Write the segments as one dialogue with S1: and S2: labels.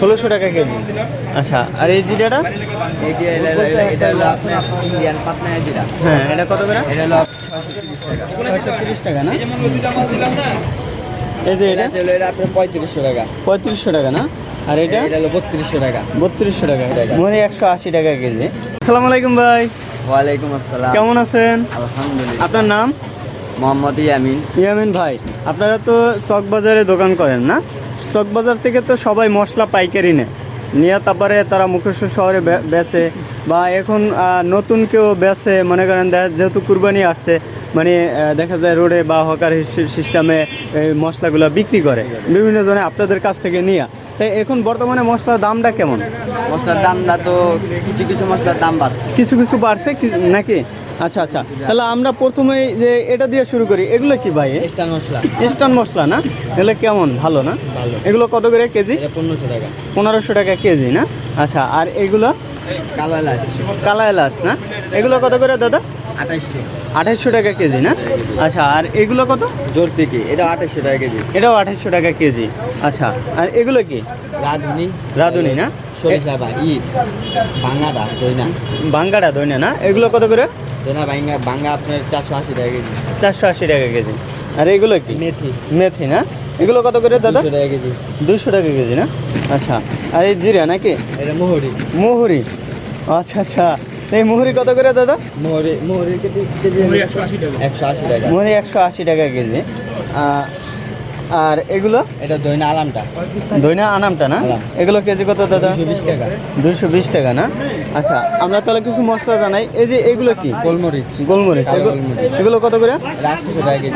S1: ষোলোশো টাকা কেজি। আচ্ছা আর এই জিরাটা?
S2: এই যে এটা হলো- এটা- এটা হলো আপনার ইন্ডিয়ান পাটনা জিরা।
S1: হ্যাঁ এটা কত করে?
S2: এটা হলো ছয়শো তিরিশ টাকা।
S1: ছয়শো তিরিশ টাকা না? এই যে
S2: এটা
S1: এটা?
S2: হলো এটা আপনার পঁয়ত্রিশশো টাকা।
S1: পঁয়ত্রিশশো টাকা না? আর এটা?
S2: এটা হলো বত্রিশশো টাকা।
S1: বত্রিশশো টাকা। মানে একশো আশি টাকা কেজি। আসসালামু আলাইকুম ভাই।
S2: ওয়ালাইকুম আসসালাম।
S1: কেমন আছেন?
S2: আলহামদুলিল্লাহ।
S1: আপনার নাম?
S2: মোহাম্মদ ইয়ামিন।
S1: ইয়ামিন ভাই আপনারা তো চক বাজারে দোকান করেন না? চক বাজার থেকে তো সবাই মশলা পাইকারি নেয়। নিয়ে তারপরে তারা মুখেশ্বর শহরে বেচে বা এখন নতুন কেউ বেচে মনে করেন যেহেতু কুরবানি আসছে মানে দেখা যায় রোডে বা হকার সিস্টেমে এই মশলাগুলো বিক্রি করে। বিভিন্ন জনে আপনাদের কাছ থেকে নিয়ে। তাই এখন বর্তমানে মশলার দামটা কেমন?
S2: মশলার দামটা তো কিছু কিছু মশলার দাম বাড়ছে।
S1: কিছু কিছু বাড়ছে নাকি? আচ্ছা আচ্ছা। তাহলে আমরা প্রথমেই যে এটা দিয়ে শুরু করি এগুলো কি ভাই?
S2: স্টার মশলা।
S1: ইস্টার্ন মশলা না? এগুলো কেমন? ভালো না?
S2: ভালো।
S1: এগুলো কত করে কেজি?
S2: পনেরোশো টাকা।
S1: পনেরোশো টাকা কেজি না? আচ্ছা আর এগুলো?
S2: কালো এলাচ।
S1: কালা এলাচ না? এগুলো কত করে দাদা?
S2: আঠাশশো
S1: টাকা কেজি না? আচ্ছা আর এগুলো কত?
S2: জোর থেকে। এটা আঠাশশো টাকা কেজি।
S1: এটাও আঠাইশশো টাকা কেজি। আচ্ছা আর এগুলো কি?
S2: রাঁধুনি।
S1: রাঁধুনি না?
S2: সরিষা বা ই। ভাঙাটা দইনা।
S1: বাঙ্গাটা ধনে না? এগুলো কত করে?
S2: দইনা ভাঙ্গা ভাঙ্গা আপনার চারশো আশি টাকা কেজি।
S1: চারশো আশি টাকা কেজি। আর এগুলো কি?
S2: মেথি।
S1: মেথি না? এগুলো কত করে দাদা?
S2: দুশো টাকা কেজি।
S1: দুশো টাকা কেজি না? আচ্ছা। আর এই জিরা নাকি?
S2: এটা মোহরি।
S1: মুহুরি। আচ্ছা আচ্ছা। এই মুহুরি কত করে দাদা?
S2: মোহরি মোহরি কেজি কেজি একশো আশি টাকা। একশো আশি টাকা।
S1: মুহুরি একশো আশি টাকা কেজি। আর এগুলো?
S2: এটা দইনা আলামটা।
S1: দইনা আনামটা না? এগুলো কেজি কত দাদা? দুইশো বিশ টাকা। না? আচ্ছা আমরা তাহলে কিছু মশলা জানাই। এই যে এগুলো কি?
S2: গোলমরিচ।
S1: গোলমরিচ। এগুলো- কত করে?
S2: আটশো টাকা কেজি।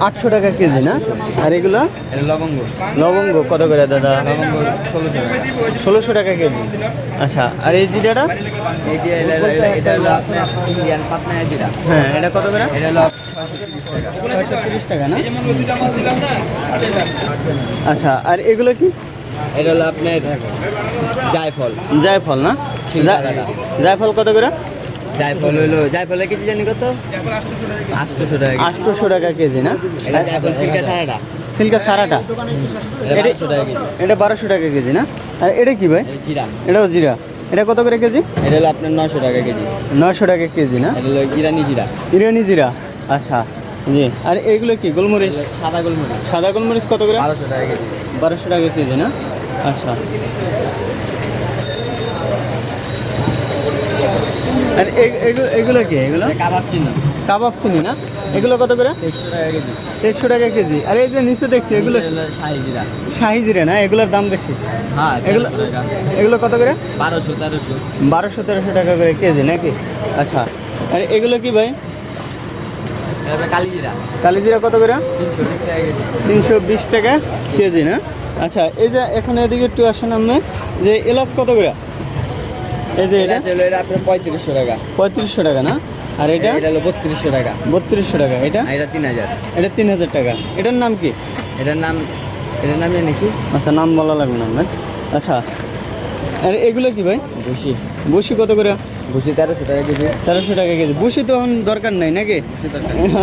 S1: আটশো টাকা কেজি না? আর এগুলো?
S2: লবঙ্গ।
S1: লবঙ্গ কত করে দাদা?
S2: ষোলোশো টাকা।
S1: কেজি। আচ্ছা আর এই জিরাটা?
S2: এই যে এটা হলো- ইন্ডিয়ান জিরা।
S1: হ্যাঁ এটা কত করে?
S2: এটা হলো ছয়শো তিরিশ টাকা
S1: না? আচ্ছা আর এগুলো কি?
S2: এটা হলো আপনার জায়ফল।
S1: জায়ফল না? জায়ফল কত করে?
S2: জায়ফল হলো জায়ফলের কেজি জানি কত? আটশোশো টাকা।
S1: আটশোশো টাকা কেজি না?
S2: জায়ফল সিলকা ছাড়াটা।
S1: সিল্কা সারাটা
S2: এটা বারোশো টাকা কেজি।
S1: না? আর এটা কি ভাই?
S2: জিরা।
S1: এটাও জিরা। এটা কত করে কেজি?
S2: এটা হলো আপনার নশো টাকা কেজি।
S1: নশো টাকা কেজি না?
S2: এটা হলো ইরানি জিরা।
S1: ইরানি জিরা। আচ্ছা। জি। আর এগুলো কি গোলমরিচ?
S2: সাদা গোলমরিচ।
S1: সাদা গোলমরিচ কত করে?
S2: বারোশো টাকা কেজি।
S1: বারোশো টাকা কেজি না? আচ্ছা। আর এগুলো কি এগুলো?
S2: কাবাব চিনি।
S1: কাবাব চিনি না? এগুলো কত করে?
S2: তেইশশো টাকা কেজি।
S1: দেড়শো টাকা কেজি। আর এই যে নিচে দেখছি এগুলো
S2: এটা হলো শাহি জিরা।
S1: শাহি জিরা না? এগুলোর দাম বেশি।
S2: হ্যাঁ
S1: এগুলো
S2: এগুলো
S1: এগুলো কত করে?
S2: বারোশো তেরোশো।
S1: বারোশো তেরোশো টাকা করে কেজি নাকি? আচ্ছা। আর এগুলো কি ভাই?
S2: এটা কালি জিরা
S1: কালি জিরা কত করে?
S2: তিনশো বিশ টাকা কেজি।
S1: না? আচ্ছা এই যে এখানে এদিকে একটু আসেন আপনি। যে এলাচ কত করে? এই যে এটা?
S2: আপনার পঁয়ত্রিশশো টাকা।
S1: পঁয়ত্রিশশো টাকা না? আর এটা?
S2: এটা হলো বত্রিশশো টাকা।
S1: বত্রিশশো টাকা এটা?
S2: এটা তিন হাজার।
S1: এটা তিন হাজার টাকা। এটার নাম কি?
S2: এটার নাম এটার নাম জানি কি?
S1: আচ্ছা নাম বলা লাগবে না আপনার। আচ্ছা আর এগুলো কি ভাই?
S2: ভুসি
S1: বসি কত করে?
S2: ভুসি তেরোশো টাকা কেজি।
S1: তেরোশো টাকা কেজি। বসি তো এখন দরকার নাই নাকি?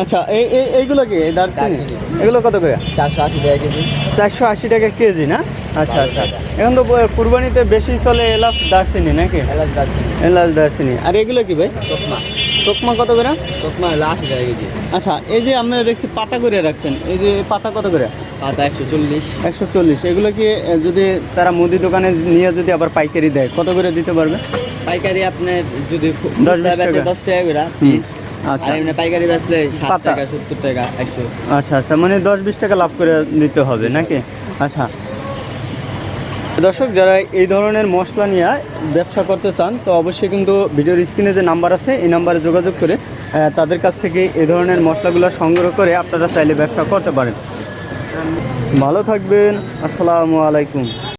S1: আচ্ছা এই এই- এইগুলো কি? দারচিনি। এগুলো কত করে?
S2: চারশো আশি টাকা কেজি।
S1: চারশো আশি টাকা কেজি না? আচ্ছা আচ্ছা। এখন তো কুরবানিতে বেশি চলে এলাচ দারচিনি নাকি?
S2: এলাচ দারচিনি।
S1: এলাচ দারচিনি। আর এগুলো কি ভাই?
S2: তোকমা।
S1: তোকমা কত করে?
S2: তোকমা আশি টাকা কেজি।
S1: আচ্ছা এই যে আপনারা দেখছি পাতা করে রাখছেন এই যে পাতা কত করে?
S2: পাতা একশো চল্লিশ।
S1: একশো চল্লিশ। এগুলো কি যদি তারা মুদি দোকানে নিয়ে যদি আবার পাইকারি দেয় কত করে দিতে পারবে?
S2: পাইকারি আপনার যদি
S1: দশ
S2: দশ
S1: বিশ
S2: বেচে দশ টাকা করে পিস।
S1: আচ্ছা।
S2: এমনি পাইকারি বেচলে ষাট টাকা সত্তর টাকা একশো।
S1: আচ্ছা আচ্ছা মানে দশ বিশ টাকা লাভ করে দিতে হবে নাকি? আচ্ছা। দর্শক যারা এই ধরনের মশলা নিয়ে ব্যবসা করতে চান তো অবশ্যই কিন্তু ভিডিওর স্ক্রিনে যে নাম্বার আছে এই নাম্বারে যোগাযোগ করে তাদের কাছ থেকে এই ধরনের মশলাগুলো সংগ্রহ করে আপনারা চাইলে ব্যবসা করতে পারেন। ভালো থাকবেন আসসালামু আলাইকুম।